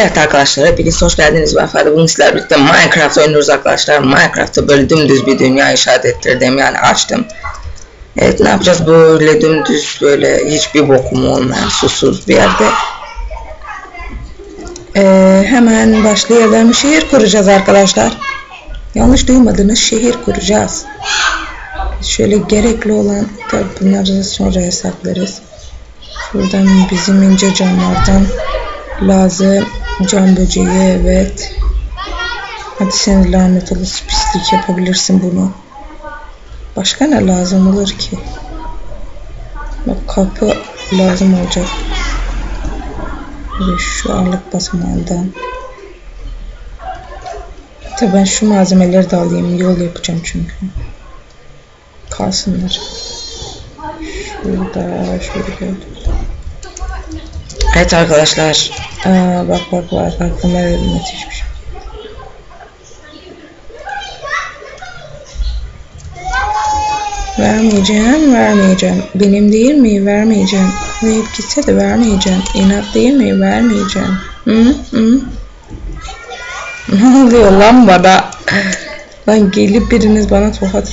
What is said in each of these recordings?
Evet arkadaşlar hepiniz hoş geldiniz. Ben Ferdi. Bugün sizlerle birlikte Minecraft oynuyoruz arkadaşlar. Minecraft'ta böyle dümdüz bir dünya inşaat ettirdim yani açtım. Evet ne yapacağız böyle dümdüz böyle hiçbir bokum olmayan susuz bir yerde. Ee, hemen başlayalım. Şehir kuracağız arkadaşlar. Yanlış duymadınız şehir kuracağız. Şöyle gerekli olan tabi bunları sonra hesaplarız. Şuradan bizim ince camlardan lazım. Cam böceği evet. Hadi sen lanet olası pislik yapabilirsin bunu. Başka ne lazım olur ki? Bak kapı lazım olacak. Ve şu ağırlık basamağından. Tabii ben şu malzemeleri de alayım. Yol yapacağım çünkü. Kalsınlar. Şurada şöyle. Evet arkadaşlar. Aa, bak bak bak aklıma müthiş bir şey. Vermeyeceğim, vermeyeceğim. Benim değil mi? Vermeyeceğim. Kayıp gitse de vermeyeceğim. İnat değil mi? Vermeyeceğim. Hı? Hı? Ne oluyor lan bana? Lan gelip biriniz bana tokat.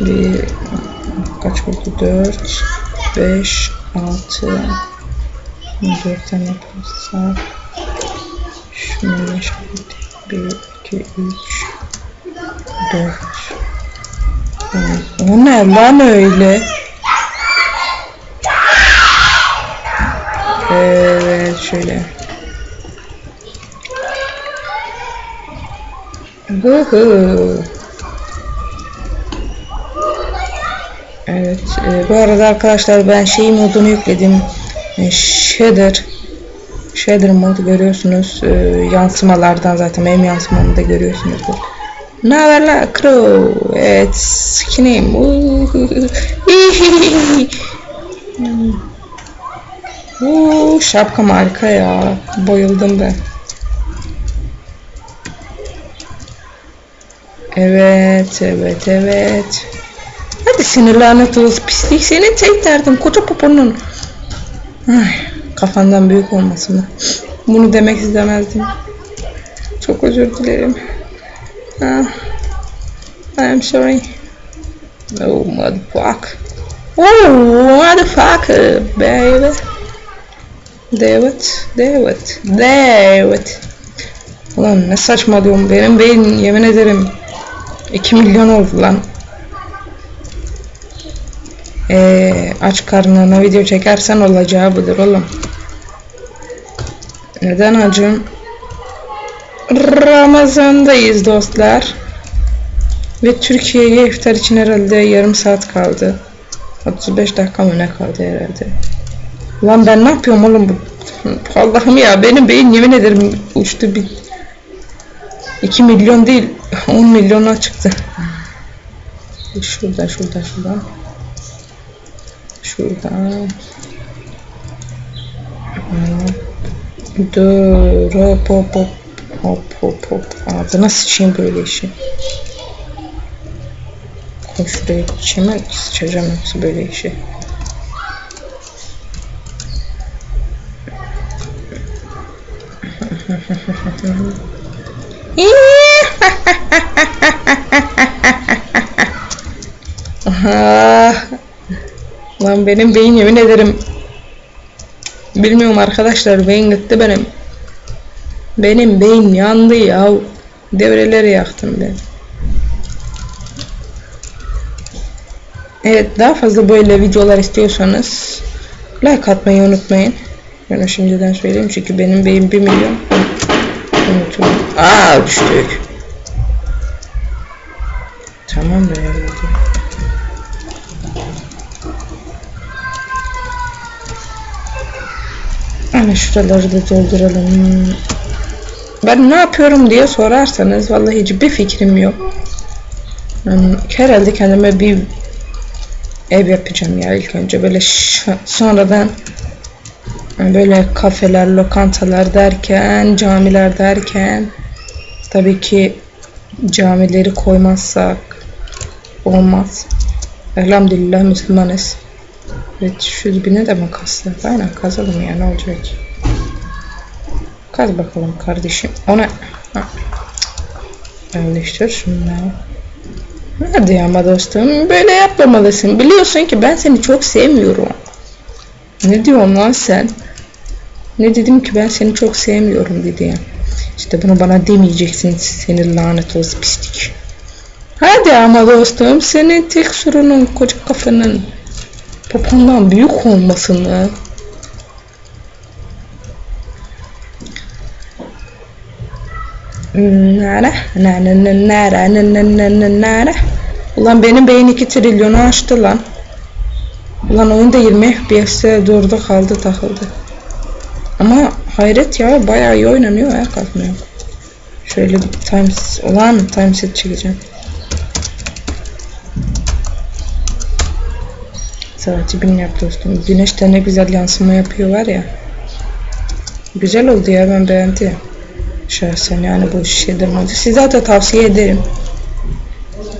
Bir kaç oldu? 4 5 6 4 tane yaparsak şunu 5 1 2 3 4 O ne lan öyle? Evet şöyle. Hı hı. Evet. e, bu arada arkadaşlar ben şey modunu yükledim. E, shader. Shader modu görüyorsunuz. E, yansımalardan zaten benim yansımamı da görüyorsunuzdur. Ne haber la Crow? Evet. Skinim. Uuu şapkam harika ya. Bayıldım ben. Evet, evet, evet. Sinir lanet olası pislik. Senin tek derdin koca poponun. Ay, kafandan büyük olmasın. Bunu demek istemezdim. Çok özür dilerim. Ah, I am sorry. Oh motherfucker. Oh motherfucker baby. David, David, David. Ulan ne saçmalıyorum benim beyin yemin ederim 2 milyon oldu lan. Ee, aç karnına video çekersen olacağı budur oğlum. Neden acım? Ramazandayız dostlar. Ve Türkiye'ye iftar için herhalde yarım saat kaldı. 35 dakika mı ne kaldı herhalde. Lan ben ne yapıyorum oğlum bu? Allah'ım ya benim beyin yemin ederim uçtu bir 2 milyon değil 10 milyona çıktı. Şurada şurada şurada. Şuradan. Dur hop hop hop hop hop ağzına sıçayım böyle işi. Koy şuraya içime sıçacağım yoksa böyle işi. Ah, Benim beyin yemin ederim. Bilmiyorum arkadaşlar beyin gitti benim. Benim beyin yandı ya. Devreleri yaktım ben. Evet daha fazla böyle videolar istiyorsanız like atmayı unutmayın. Ben şimdiden söyleyeyim çünkü benim beyin 1 milyon. Unuturum. Aa düştük. Tamam be herhalde. Hani şuraları da dolduralım. Ben ne yapıyorum diye sorarsanız vallahi hiçbir fikrim yok. Yani herhalde kendime bir ev yapacağım ya ilk önce böyle sonradan böyle kafeler, lokantalar derken, camiler derken tabii ki camileri koymazsak olmaz. Elhamdülillah Müslümanız. Evet şu dibine de makasla. Aynen kazalım ya ne olacak? Kaz bakalım kardeşim. Ona Ha. yerleştir şunları. Hadi ama dostum böyle yapmamalısın. Biliyorsun ki ben seni çok sevmiyorum. Ne diyorsun lan sen? Ne dedim ki ben seni çok sevmiyorum dedi. İşte bunu bana demeyeceksin seni lanet olsun pislik. Hadi ama dostum senin tek sorunun koca kafanın popondan büyük olması mı? Nara, nara, nara, nara, nara. Ulan benim beyin 2 trilyonu aştı lan. Ulan oyunda 20 FPS'e durdu kaldı takıldı. Ama hayret ya bayağı iyi oynanıyor ya kalkmıyor. Şöyle times olan timeset çekeceğim. Saati bin yap dostum. Güneşte ne güzel yansıma yapıyor var ya. Güzel oldu ya ben beğendim. Şahsen yani bu şeydir modu. Size de tavsiye ederim.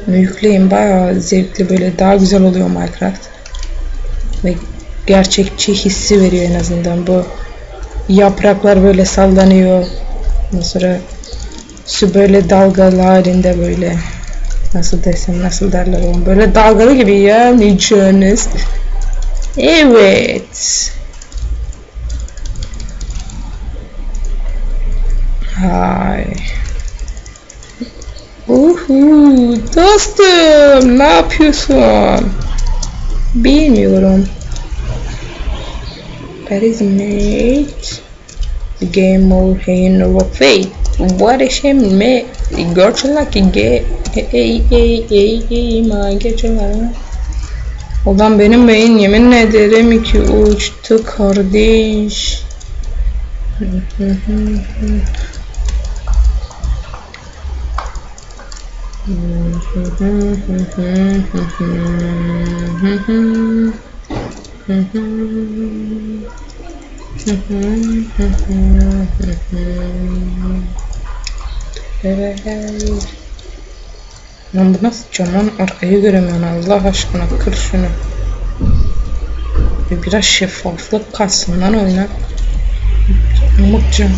Yükleyin bayağı zevkli böyle daha güzel oluyor Minecraft. Ve gerçekçi hissi veriyor en azından bu yapraklar böyle sallanıyor. Ondan sonra su böyle dalgalı halinde böyle nasıl desem nasıl derler onu böyle dalgalı gibi ya Niçiniz. Evet. Hay. Uhu, dostum ne yapıyorsun? Bilmiyorum. That is mate. The game mode hey no fate. What a shame me. Gerçekten ki ge ey ey ey ey ma geçiyorlar. Ulan benim beyin yemin ederim ki uçtu kardeş. Lan bu nasıl cam lan? Arkayı göremiyorsun Allah aşkına kır şunu. Bir biraz şeffaflık katsın lan oyuna. Amık cam.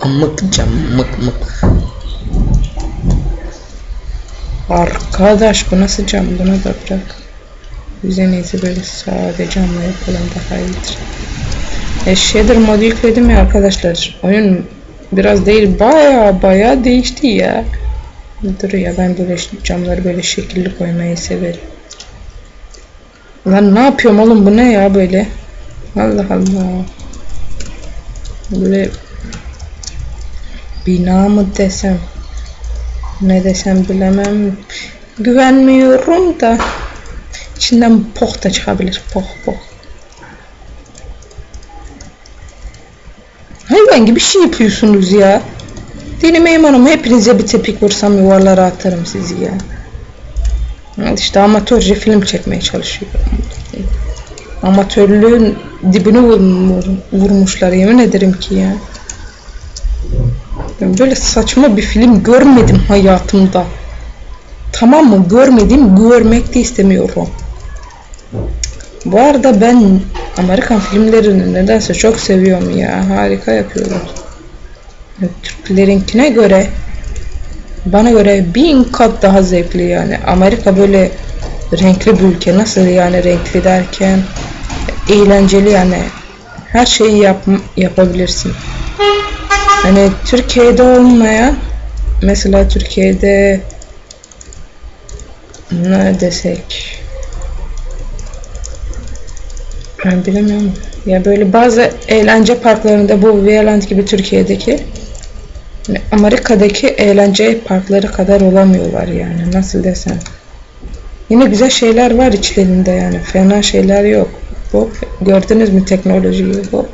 Amık cam mık mık. Arkadaş bu nasıl cam bunu da bırak. İyisi böyle sade camla yapalım daha iyidir. E shader modu yükledim ya arkadaşlar. Oyun biraz değil baya baya değişti ya. Dur ya ben böyle camları böyle şekilli koymayı severim. Lan ne yapıyorum oğlum bu ne ya böyle? Allah Allah. Böyle bina mı desem ne desem bilemem. Güvenmiyorum da içinden poh da çıkabilir. Poh poh. Hayvan gibi şey yapıyorsunuz ya. Denemeyim hanım hepinize bir tepik vursam yuvarlara atarım sizi ya. İşte amatörce film çekmeye çalışıyorum. Amatörlüğün vurmuş, vurmuşlar yemin ederim ki ya. Böyle saçma bir film görmedim hayatımda. Tamam mı? Görmedim, görmek de istemiyorum. Bu arada ben Amerikan filmlerini nedense çok seviyorum ya. Harika yapıyorlar. Türklerinkine göre bana göre bin kat daha zevkli yani. Amerika böyle renkli bir ülke. Nasıl yani renkli derken eğlenceli yani. Her şeyi yap yapabilirsin. Hani Türkiye'de olmayan mesela Türkiye'de ne desek ben bilemiyorum. Ya böyle bazı eğlence parklarında bu Vialand gibi Türkiye'deki Amerika'daki eğlence parkları kadar olamıyorlar yani nasıl desem. Yine güzel şeyler var içlerinde yani fena şeyler yok. Hop, gördünüz mü teknolojiyi? Hop.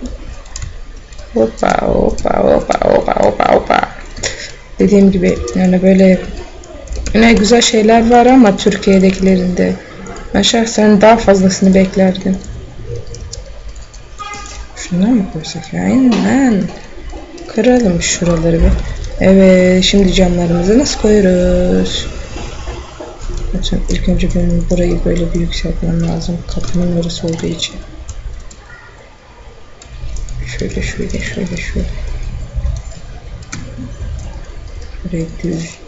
Hoppa hoppa hoppa hoppa hoppa hoppa. Dediğim gibi yani böyle yine güzel şeyler var ama Türkiye'dekilerinde ben şahsen daha fazlasını beklerdim. Şundan mı koysak? Aynen. Kıralım şuraları bir. Evet şimdi camlarımızı nasıl koyuyoruz? Lütfen ilk önce benim burayı böyle bir yükseltmem lazım. Kapının orası olduğu için. Şöyle şöyle şöyle şöyle. Buraya düz.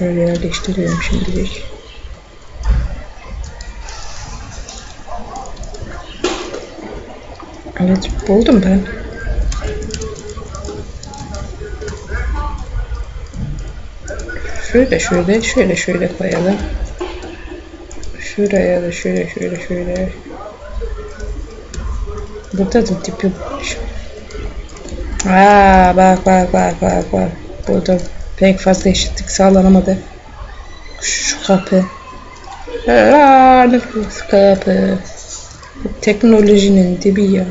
Böyle yerleştiriyorum şimdilik. Evet buldum ben. Şöyle şöyle şöyle şöyle koyalım. Şuraya da şöyle şöyle şöyle. Burada da tipi Aa bak bak bak bak bak. Burada pek fazla eşitlik sağlanamadı. Şu kapı. Aa, kapı. Teknolojinin dibi ya.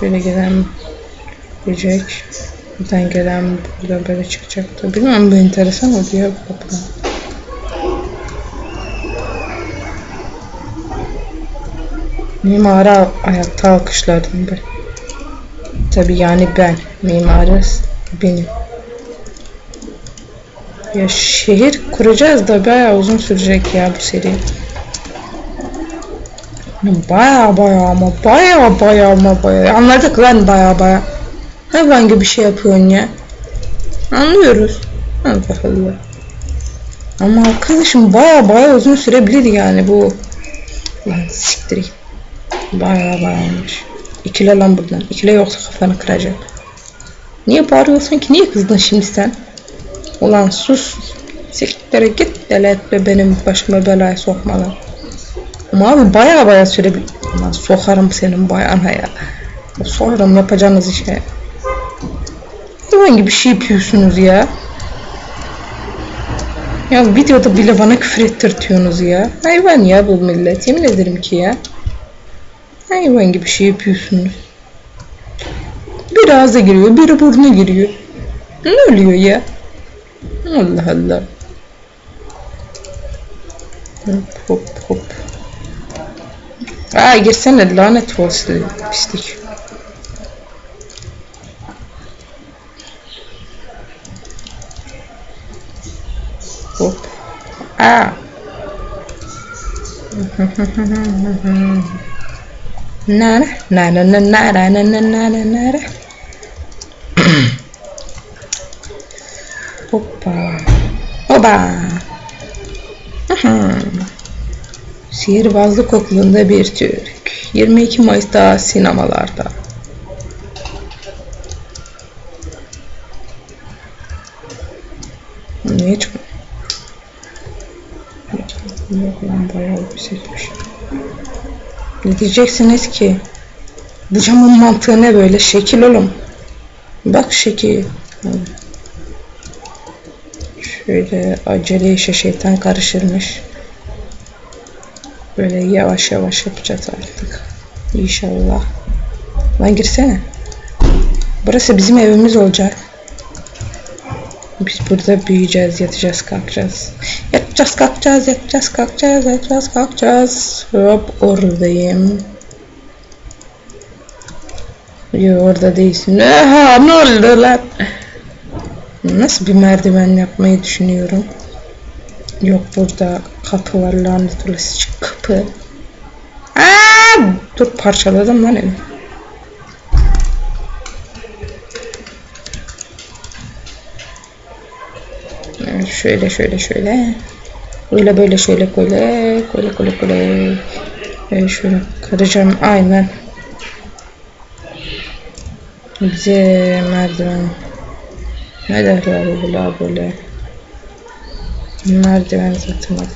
Şöyle gelen gelecek. Buradan gelen buradan böyle çıkacaktı. Bilmem bu enteresan ya bu kapıdan. Mimara ayakta alkışladım ben. Tabi yani ben. Mimarı benim. Ya şehir kuracağız da bayağı uzun sürecek ya bu seri. Baya baya ama baya baya ama baya. Anladık lan baya baya. Hayvan gibi bir şey yapıyorsun ya. Anlıyoruz. Allah Allah. Ama arkadaşım baya baya uzun sürebilir yani bu. Lan siktir git. Baya bayaymış. İkile lan buradan. İkile yoksa kafanı kıracağım. Niye bağırıyorsun ki? Niye kızdın şimdi sen? Ulan sus. Siktir git. Deli etme benim başıma belaya sokma lan. Ama abi baya baya sürebilir. Ulan sokarım senin bayana ya. Sokarım yapacağınız işe. Hayvan gibi bir şey yapıyorsunuz ya. Ya videoda bile bana küfür ettirtiyorsunuz ya. Hayvan ya bu millet. Yemin ederim ki ya. Hayvan gibi bir şey yapıyorsunuz. Biri ağza giriyor, biri burnuna giriyor. Ne oluyor ya? Allah Allah. Hop hop hop. Aa girsene lanet olsun pislik. Hop. Aa. Nara, nara, nara, nara, nara, nara, nara. Hoppa. Hopa. Aha. Sihirbazlık okulunda bir Türk. 22 Mayıs'ta sinemalarda. Niye seçmiş. Ne diyeceksiniz ki? Bu camın mantığı ne böyle? Şekil oğlum. Bak şekil. Şöyle acele işe şeytan karışırmış. Böyle yavaş yavaş yapacağız artık. İnşallah. Lan girsene. Burası bizim evimiz olacak. Biz burada büyüyeceğiz, yatacağız, kalkacağız. Yatacağız, kalkacağız, yatacağız, kalkacağız, yatacağız, kalkacağız. Hop oradayım. Yo orada değilsin. Aha ne oldu lan? Nasıl bir merdiven yapmayı düşünüyorum. Yok burada kapı var lanet olası kapı. Aa, dur parçaladım lan evi. Şöyle şöyle şöyle. Böyle böyle şöyle böyle. Böyle böyle böyle. Böyle şöyle kıracağım aynen. Bize merdiven. Ne derler böyle böyle. Merdiven zaten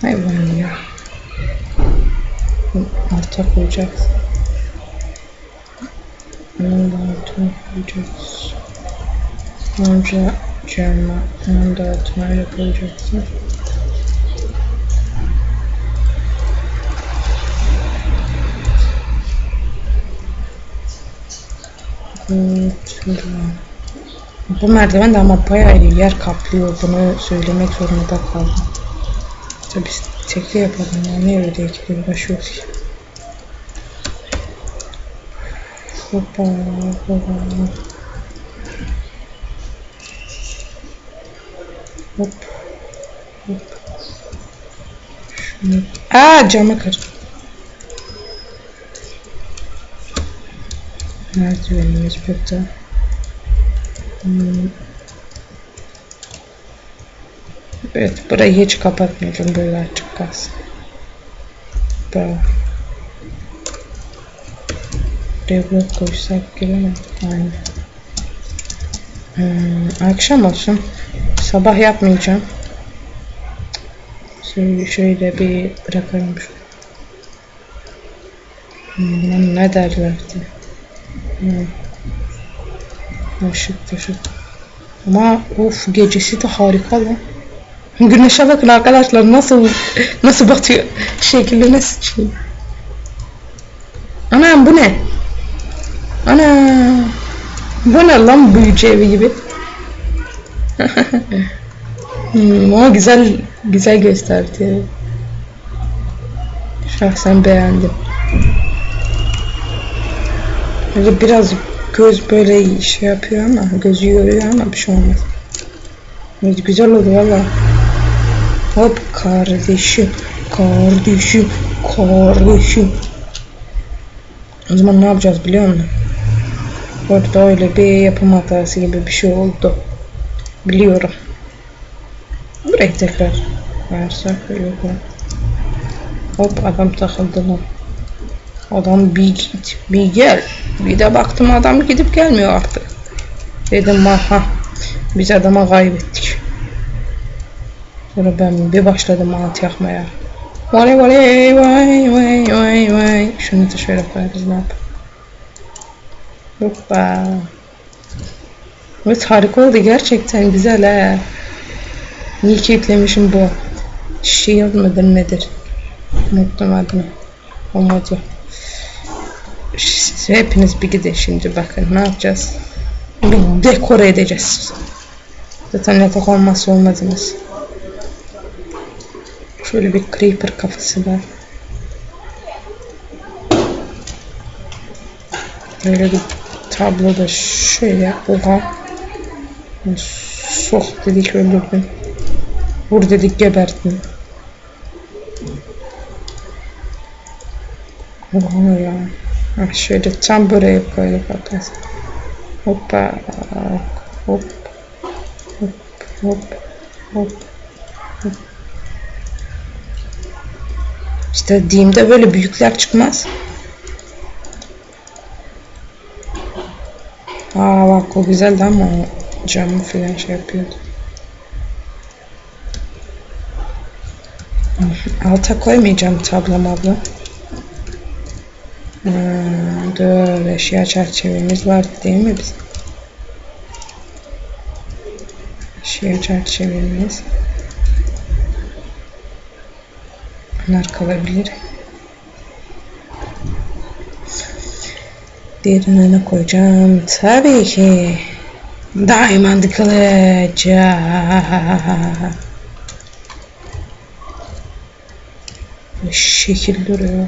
Hayvan ya. Alta koyacağız. Bunun da altına koyacağız. Önce cama onun da altına öyle koyacaksın. Şöyle. Bu merdiven de ama bayağı yer kaplıyor. Bunu söylemek zorunda kaldım. Biz tekli yapalım ya. Niye öyle ikili uğraşıyoruz ki? Hoppa hoppa. Hop. Hop. Şunu. Aa camı kır. Merdivenimiz burada. Hmm. Evet burayı hiç kapatmayacağım böyle açık kalsın. Bravo. Buraya blok koysak mi? Aynen. Hmm, akşam olsun. Sabah yapmayacağım. Şöyle, şöyle bir bırakalım. Hmm, buna ne derlerdi? Hmm. Işık. Ama of gecesi de harika lan. Güneşe bakın arkadaşlar nasıl nasıl batıyor. Şekline sıçayım. Anam bu ne? Ana. Bu ne lan büyücü evi gibi. hmm, ama güzel güzel gösterdi. Şahsen beğendim. Böyle biraz göz böyle şey yapıyor ama gözü yoruyor ama bir şey olmaz. Evet, güzel oldu valla. Hop kardeşim, kardeşim, kardeşim. O zaman ne yapacağız biliyor musun? Orada öyle bir yapım hatası gibi bir şey oldu. Biliyorum. Buraya tekrar versek yok? Hop adam takıldı lan. Adam bir git, bir gel. Bir de baktım adam gidip gelmiyor artık. Dedim ha biz adama kaybettik. Sonra ben bir başladım alt yakmaya. Vay vay vay vay vay vay. Şunu da şöyle koyarız ne yapalım. Hoppa. Evet harika oldu gerçekten güzel he. İyi ki yüklemişim bu. Shield mıdır nedir? Unuttum adını. Olmadı. Siz hepiniz bir gidin şimdi bakın ne yapacağız. Bir dekore edeceğiz. Zaten yatak olmazsa olmazınız. Şöyle bir creeper kafası var. Böyle bir tabloda şöyle oha. Sok dedik öldürdüm. Vur dedik geberttim. Oha ya. Ha, şöyle tam buraya koyduk arkadaşlar. Hoppa. Hop. Hop. Hop. Hop. Hop. İşte diyeyimde böyle büyükler çıkmaz. Aa bak o güzeldi ama camı falan şey yapıyordu. Alta koymayacağım tablo mablo. Hmm, eşya çerçevemiz vardı değil mi bizim? Eşya çerçevemiz. Bunlar kalabilir. Diğerine ne koyacağım? Tabii ki. Diamond kılıç. Şekil duruyor.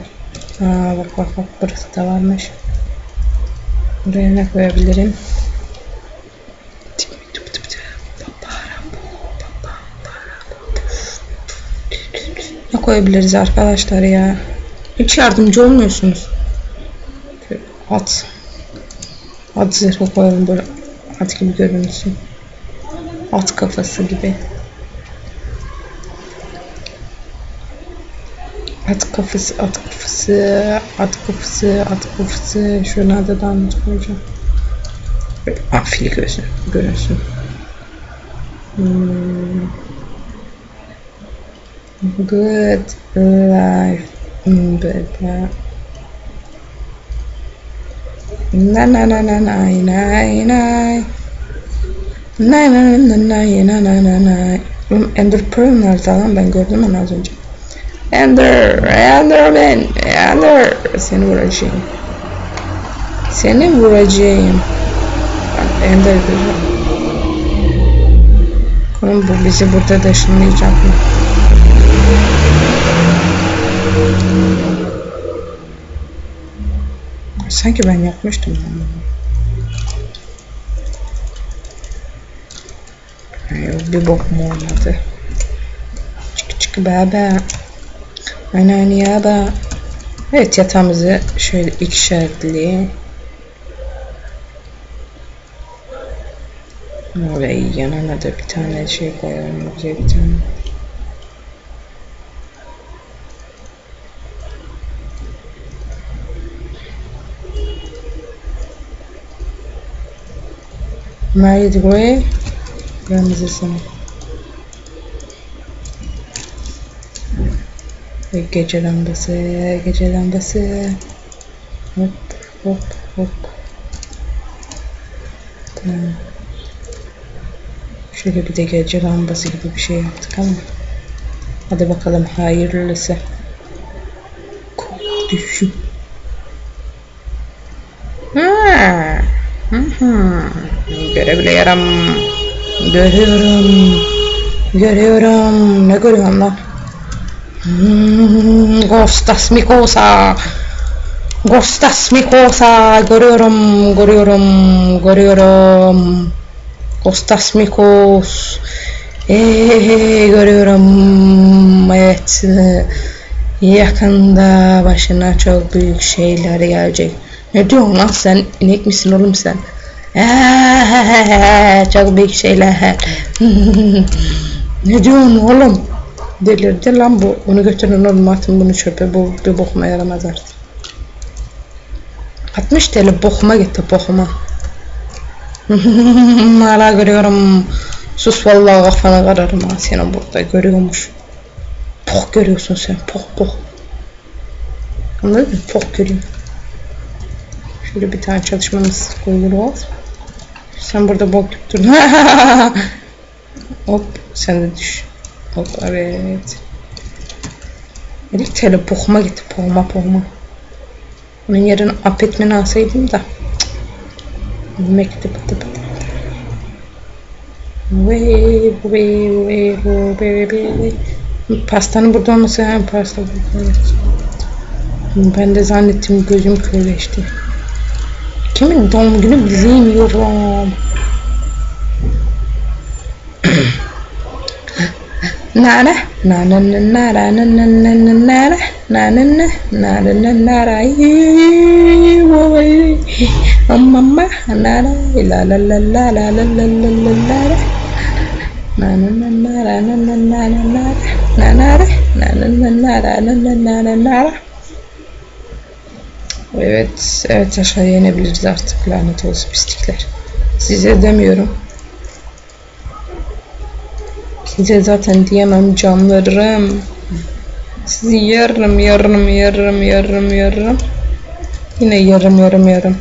Aa, bak bak bak burası da varmış. Buraya ne koyabilirim? Ne koyabiliriz arkadaşlar ya? Hiç yardımcı olmuyorsunuz. At. At zırhı koyalım böyle. At gibi görünsün. At kafası gibi. At kafası, at kafası, at kafası, at kafası. Şuna da damla koyacağım. Böyle afili gözün, görünsün. Hmm. Good life in Bethlehem. Na na na na na na na. Na na na na na na na na na. Ender Pearl nerede lan ben gördüm onu az önce. Ender, Enderman, Ender. Seni vuracağım. Seni vuracağım. Ender güzel. Oğlum bu bizi burada taşınmayacak mı? Sanki ben yapmıştım. bunu. Ay, bir bok mu olmadı? Çık çık baba. Ana niyada. Evet yatağımızı şöyle ikişerli Orayı yanına da bir tane şey koyalım objektim. Mary Gray, kırmızısını gece lambası, gece lambası. Hop hop hop. Tamam. Şöyle bir de gece lambası gibi bir şey yaptık ama. Hadi bakalım hayırlısı. Düşün. Ha. Hı hı. Görebiliyorum. Görüyorum. Görüyorum. Ne görüyorum lan? Hmm, Gostas Mikosa. Gostas Mikosa. Görüyorum. Görüyorum. Görüyorum. Kostas Mikos. Ee, görüyorum. Evet. Yakında başına çok büyük şeyler gelecek. Ne diyorsun lan sen? İnek misin oğlum sen? Ee, çok büyük şeyler. ne diyorsun oğlum? Delirdi lan bu. Onu götürün oğlum atın bunu çöpe. Bu bir bokuma yaramaz artık. 60 TL bokuma gitti bokuma. Hala görüyorum. Sus vallahi kafanı kararım ha seni burada görüyormuş. Pok görüyorsun sen. Pok pok. Anladın mı? Pok görüyorum. Şöyle bir tane çalışmamız koyuyoruz. Sen burada bok tuttun. Hop sen de düş. Hop evet. Elik tele pokuma gitti. Pokuma pokuma. Onun yerine apetmeni alsaydım da. Mektup tıp. Vay vay vay vay vay Pastanın burada olması hem pasta burada. Evet. Ben de zannettim gözüm körleşti. Kimin doğum günü bilmiyorum. Nara, nara, nara, nara, nara, nara, nara, nara, nara, nara, la la la la la la la la la Nara, nara, nara, nara, nara, nara, nara, nara, nara. Evet, evet aşağıya inebiliriz artık lanet olsun pislikler. Size demiyorum. Size zaten diyemem canlarım. Sizi yarım yarım yarım yarım yarım. Yine yarım yarım yarım.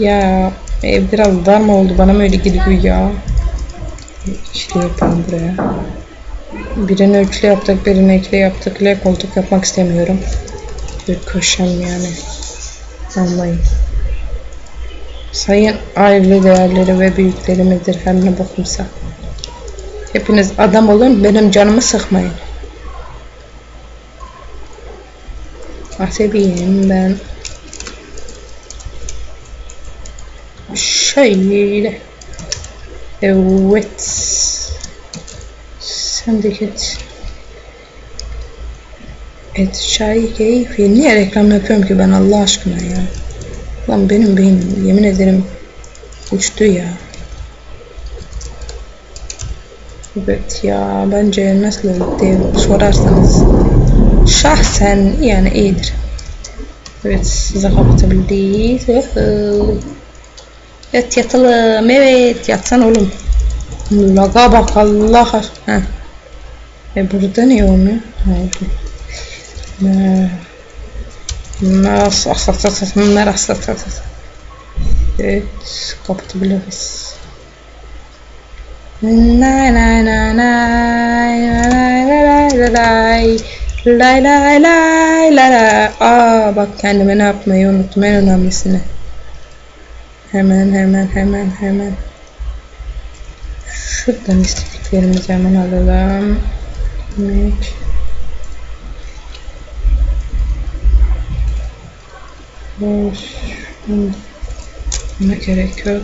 Ya ev biraz dar mı oldu bana mı öyle geliyor ya. Şey yapalım buraya. Birini üçlü yaptık, birini ikili yaptık. L koltuk yapmak istemiyorum. Bir köşem yani. Anlayın. Sayın aile değerleri ve büyüklerimizdir her ne bokumsa. Hepiniz adam olun, benim canımı sıkmayın. Asabiyim ben. Şöyle. Evet. Sen de git. Et çay keyfi. Niye reklam yapıyorum ki ben Allah aşkına ya. Lan benim beynim yemin ederim uçtu ya. Evet ya bence nasıl diye sorarsanız şahsen yani iyidir. Evet size kapatabildiğiz. Evet yatalım evet yatsan oğlum. Laga bak Allah aşkına. E burada ne olmuyor? Hayır. Nasıl nasıl Evet kapatabiliriz. Nay nay nay nay nay nay nay Lay lay lay lay lay Aa bak kendime ne yapmayı unuttum en önemlisini. Hemen hemen hemen hemen. Şuradan istediklerimizi hemen alalım. Yemek. Buna gerek yok.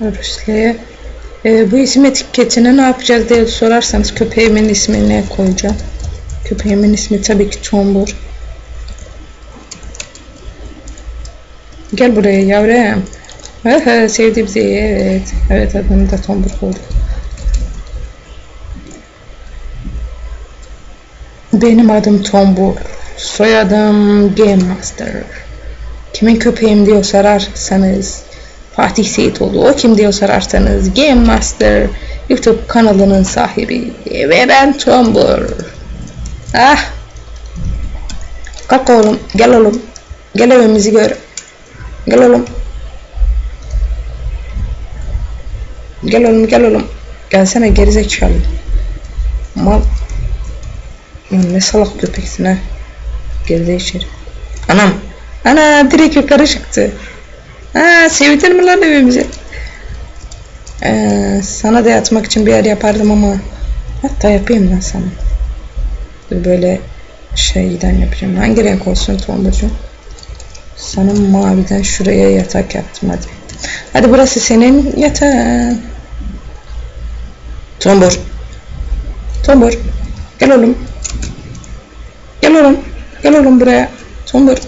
Rusle. Ee, bu isim etiketine ne yapacağız diye sorarsanız köpeğimin ismini koyacağım? Köpeğimin ismi tabii ki Tombur. Gel buraya yavrum. Aha, sevdi bizi. Evet. Evet adını da Tombur koyduk. Benim adım Tombur. Soyadım Game Master. Kimin köpeğim diye sorarsanız Fatih Seyitoğlu. O kim diye sorarsanız Game Master YouTube kanalının sahibi. Ve ben Tombur. Ah. Kalk oğlum. Gel oğlum. Gel evimizi gör. Gel oğlum. Gel oğlum gel oğlum. Gelsene gerizekalı. Mal. Ne salak köpeksin ha. Geride içeri. Anam. Ana direkt yukarı çıktı. Ha sevdin mi lan evimizi? Ee, sana da yatmak için bir yer yapardım ama hatta yapayım ben sana. Dur böyle şeyden yapacağım. Hangi renk olsun Tomburcuğum? Sana maviden şuraya yatak yaptım hadi. Hadi burası senin yatağın. Tombur. Tombur. Gel oğlum. Gel oğlum. Gel oğlum buraya. Tombur.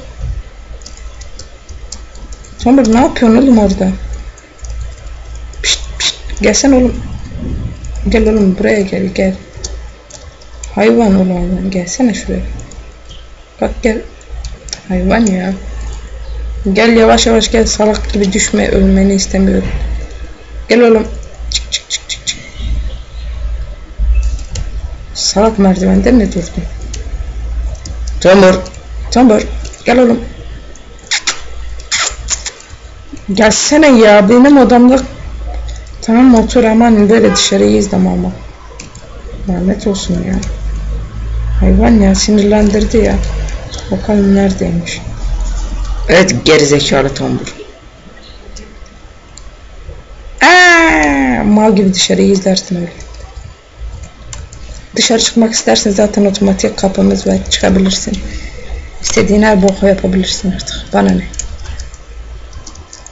Tombur ne yapıyorsun oğlum orada? Pişt pişt. Gelsene oğlum. Gel oğlum buraya gel gel. Hayvan oğlum. Gelsene şuraya. Bak gel. Hayvan ya. Gel yavaş yavaş gel salak gibi düşme ölmeni istemiyorum. Gel oğlum. Çık çık çık çık çık. Salak merdivende mi durdun? Tombur. Tombur. Gel oğlum. Gelsene ya benim odamda Tamam otur aman böyle dışarıyı izleme ama. Lanet olsun ya. Hayvan ya sinirlendirdi ya. Bakalım neredeymiş. Evet gerizekalı tombul. Aa, mal gibi dışarıyı izlersin öyle. Dışarı çıkmak istersen zaten otomatik kapımız var çıkabilirsin. İstediğin her boku yapabilirsin artık. Bana ne?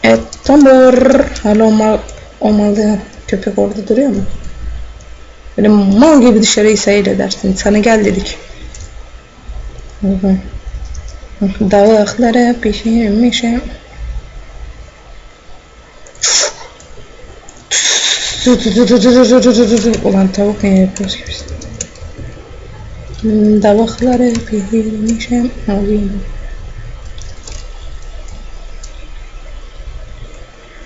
Evet tombul. Hala o mal, o malda köpek orada duruyor mu? Böyle mal gibi dışarıyı seyredersin. Sana gel dedik. Hı hı. Davaklara pişirmişim. Ulan tavuk ne yapıyoruz gibi. Davaklara pişirmişim. Alayım.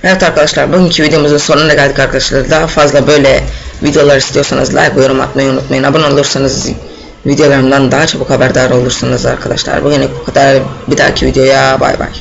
Evet arkadaşlar bugünkü videomuzun sonuna geldik arkadaşlar. Daha fazla böyle videolar istiyorsanız like ve yorum atmayı unutmayın. Abone olursanız videolarımdan daha çabuk haberdar olursunuz arkadaşlar. Bugün bu kadar bir dahaki videoya bay bay.